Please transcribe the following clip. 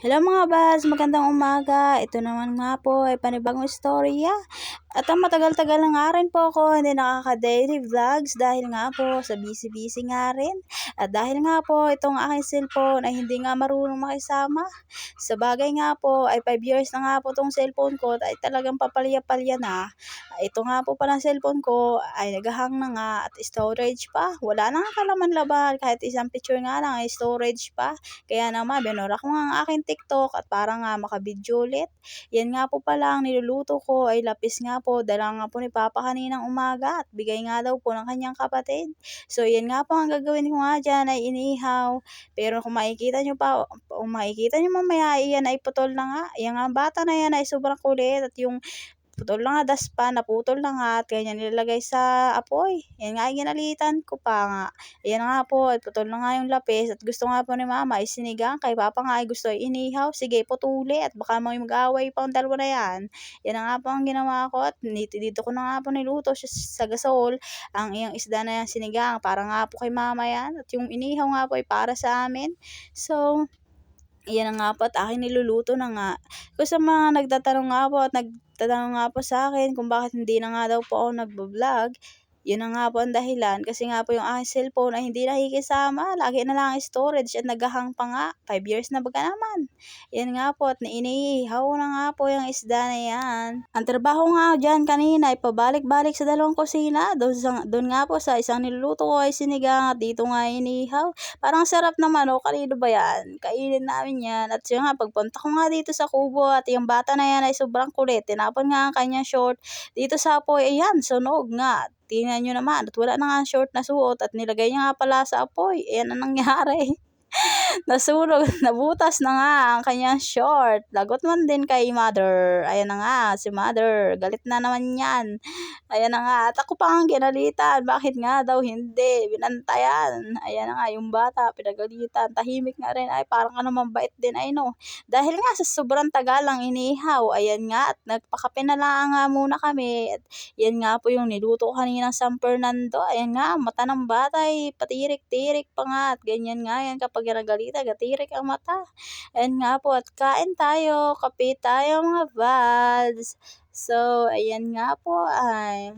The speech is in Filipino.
Hello mga bas, magandang umaga. Ito naman nga po ay panibagong istorya. At ang matagal-tagal na nga rin po ako hindi nakaka-daily vlogs dahil nga po sa busy-busy nga rin. At dahil nga po itong aking cellphone ay hindi nga marunong makisama. Sa bagay nga po ay 5 years na nga po itong cellphone ko ay talagang papalya-palya na. Ito nga po palang cellphone ko ay naghahang na nga at storage pa. Wala na nga kalaman laban kahit isang picture nga lang ay storage pa. Kaya naman binura ko nga ang aking TikTok at para nga makabidyo ulit. Yan nga po pala ang niluluto ko ay lapis nga po. Dala nga po ni Papa kaninang umaga at bigay nga daw po ng kanyang kapatid. So yan nga po ang gagawin ko nga dyan ay inihaw. Pero kung makikita nyo pa, kung makikita nyo mamaya, yan ay putol na nga. Yan nga bata na yan ay sobrang kulit at yung putol na nga daspa, naputol na nga at ganyan nilalagay sa apoy. Yan nga ginalitan ko pa nga. Ayan nga po, at putol na nga yung lapis at gusto nga po ni mama ay sinigang. Kay papa nga ay gusto inihaw. Sige, putuli at baka may mag-away pa ang dalawa na yan. Yan nga po ang ginawa ko at dito, dito ko na nga po niluto sa gasol ang iyang isda na yan sinigang. Para nga po kay mama yan. At yung inihaw nga po ay para sa amin. So, Iyan na nga po at aking niluluto na nga. Kung sa mga nagtatanong nga po at nagtatanong nga po sa akin kung bakit hindi na nga daw po ako nagbo-vlog, yun na nga po ang dahilan kasi nga po yung aking cellphone ay hindi nakikisama. Lagi na lang ang storage at naghahang pa nga. 5 years na baga naman. Yan nga po at iniihaw na nga po yung isda na yan. Ang trabaho nga dyan kanina ay pabalik-balik sa dalawang kusina. Doon, sa, doon nga po sa isang niluluto ko ay sinigang at dito nga inihaw. Parang sarap naman o. Kanino ba yan? Kainin namin yan. At yun nga pagpunta ko nga dito sa kubo at yung bata na yan ay sobrang kulit. Tinapon nga ang kanyang short dito sa apoy. Ayan, sunog nga. Tingnan nyo naman at wala na nga short na suot at nilagay niya nga pala sa apoy. Ayan ang nangyari. Nasunog, nabutas na nga ang kanyang short. Lagot man din kay mother. Ayan na nga, si mother. Galit na naman yan. Ayan na nga. At ako pa ang ginalitan. Bakit nga daw hindi? Binantayan. Ayan na nga, yung bata, pinagalitan. Tahimik nga rin. Ay, parang ka naman bait din. Ay, no. Dahil nga sa sobrang tagal lang inihaw. Ayan nga, at nagpakape na lang nga muna kami. At yan nga po yung niluto kanina sa Fernando. Ayan nga, mata ng bata ay patirik-tirik pa nga. At ganyan nga yan kapag nagalitan, gatirik ang mata. Ayan nga po, at kain tayo, kape tayo mga buds. So, ayan nga po ay